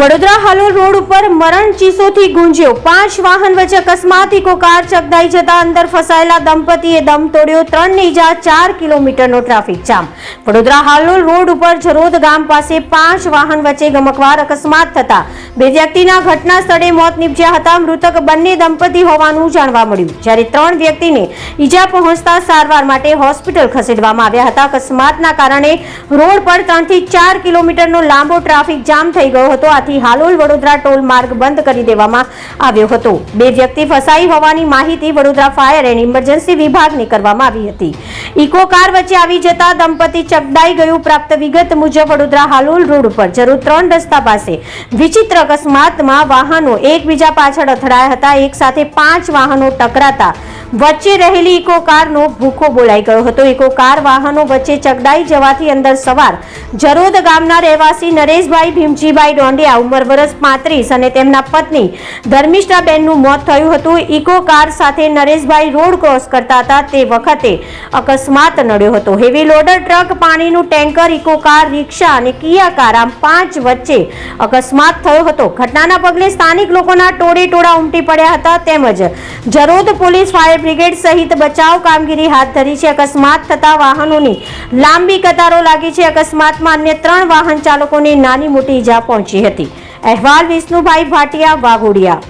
Vadodara Halol road ઉપર મરણ ચીસોથી ગુંજ્યો. પાંચ વાહન વચ્ચે અકસ્માત ઇકો કાર ચકદાઈ જતા અંદર ફસાયેલા દંપતીએ દમ તોડ્યો. ત્રણને ઈજા ચાર કિલોમીટરનો traffic jam. Vadodara Halol road ઉપર જરોદ ગામ પાસે પાંચ વાહન વચ્ચે ગમકવાર અકસ્માત થતા બે વ્યક્તિના ઘટના સ્થળે મોત નીપજ્યા હતા. મૃતક બંને દંપતી હોવાનું જાણવા મળ્યું. જ્યારે ત્રણ વ્યક્તિને ઈજા પહોંચતા સારવાર માટે હોસ્પિટલ ખસેડવામાં આવ્યા હતા. અકસ્માતના કારણે રોડ પર ત્રણથી ચાર કિલોમીટરનો લાંબો ટ્રાફિક જામ થઈ ગયો હતો. આથી હાલોલ વડોદરા ટોલ માર્ગ બંધ કરી દેવામાં આવ્યો હતો. બે વ્યક્તિ ફસાઈ હોવાની માહિતી વડોદરા ફાયર એન્ડ ઇમરજન્સી વિભાગને કરવામાં આવી હતી. ઇકો કાર વચ્ચે આવી જતા દંપતી ચકડાઈ ગયું. પ્રાપ્ત વિગત મુજબ વડોદરા હાલોલ રોડ ઉપર જરૂર ત્રણ રસ્તા પાસે વિચિત્ર અકસ્માતમાં વાહનો એકબીજા પાછળ અથડાયા હતા. એક સાથે પાંચ વાહનો ટકરાતા વચ્ચે રહેલી ઇકો કારનો ભૂખો બોલાઈ ગયો હતો. ઇકો કાર વાહનો વચ્ચે ચગડાઈ જવાથી અંદર સવાર જરોદ ગામના રહેવાસી નરેશભાઈ ભીમજીભાઈ ડોંડિયા ઉંમર વર્ષ પાંત્રીસ અને તેમના પત્ની ધર્મિષ્ઠાબેનનું મોત થયું હતું. ઇકો કાર સાથે નરેશભાઈ રોડ ક્રોસ કરતા હતા. તે વખતે અકસ્માત નડ્યો હતો. હેવી લોડર ટ્રક, પાણીનું ટેન્કર, ઇકો કાર, રિક્ષા અને કિયા કાર આમ પાંચ વચ્ચે અકસ્માત થયો હતો. ઘટનાના પગલે સ્થાનિક લોકોના ટોળે ટોળા ઉમટી પડ્યા હતા. તેમજ જરોદ પોલીસ બ્રિગેડ સહિત બચાવ કામગીરી હાથ ધરી છે. અકસ્માત થતા વાહનોની લાંબી કતારો લાગી છે. અકસ્માતમાં અન્ય ત્રણ વાહન ચાલકોને નાની મોટી ઈજા પહોંચી હતી. અહેવાલ વિષ્ણુભાઈ ભાટિયા, વાઘોડિયા.